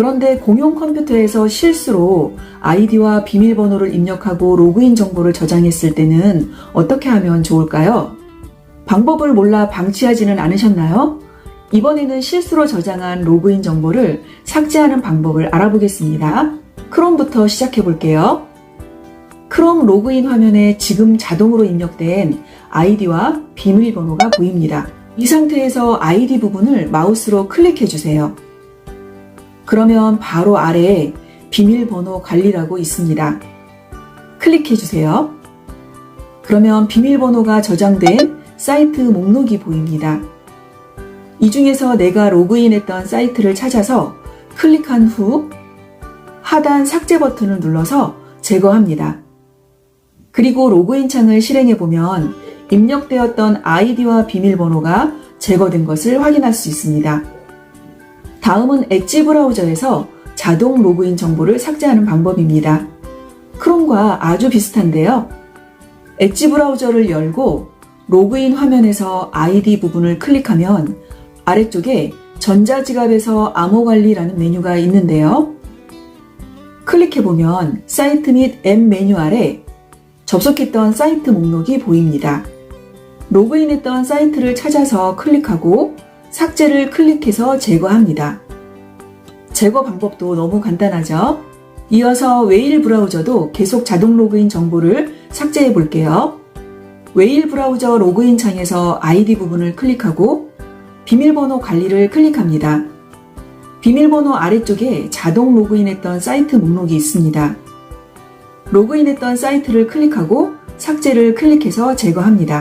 그런데 공용 컴퓨터에서 실수로 아이디와 비밀번호를 입력하고 로그인 정보를 저장했을 때는 어떻게 하면 좋을까요? 방법을 몰라 방치하지는 않으셨나요? 이번에는 실수로 저장한 로그인 정보를 삭제하는 방법을 알아보겠습니다. 크롬부터 시작해 볼게요. 크롬 로그인 화면에 지금 자동으로 입력된 아이디와 비밀번호가 보입니다. 이 상태에서 아이디 부분을 마우스로 클릭해 주세요. 그러면 바로 아래에 비밀번호 관리라고 있습니다. 클릭해 주세요. 그러면 비밀번호가 저장된 사이트 목록이 보입니다. 이 중에서 내가 로그인했던 사이트를 찾아서 클릭한 후 하단 삭제 버튼을 눌러서 제거합니다. 그리고 로그인 창을 실행해 보면 입력되었던 아이디와 비밀번호가 제거된 것을 확인할 수 있습니다. 다음은 엣지 브라우저에서 자동 로그인 정보를 삭제하는 방법입니다. 크롬과 아주 비슷한데요. 엣지 브라우저를 열고 로그인 화면에서 아이디 부분을 클릭하면 아래쪽에 전자지갑에서 암호 관리라는 메뉴가 있는데요. 클릭해보면 사이트 및 앱 메뉴 아래 접속했던 사이트 목록이 보입니다. 로그인했던 사이트를 찾아서 클릭하고 삭제를 클릭해서 제거합니다. 제거 방법도 너무 간단하죠? 이어서 웨일 브라우저도 계속 자동 로그인 정보를 삭제해 볼게요. 웨일 브라우저 로그인 창에서 아이디 부분을 클릭하고 비밀번호 관리를 클릭합니다. 비밀번호 아래쪽에 자동 로그인했던 사이트 목록이 있습니다. 로그인했던 사이트를 클릭하고 삭제를 클릭해서 제거합니다.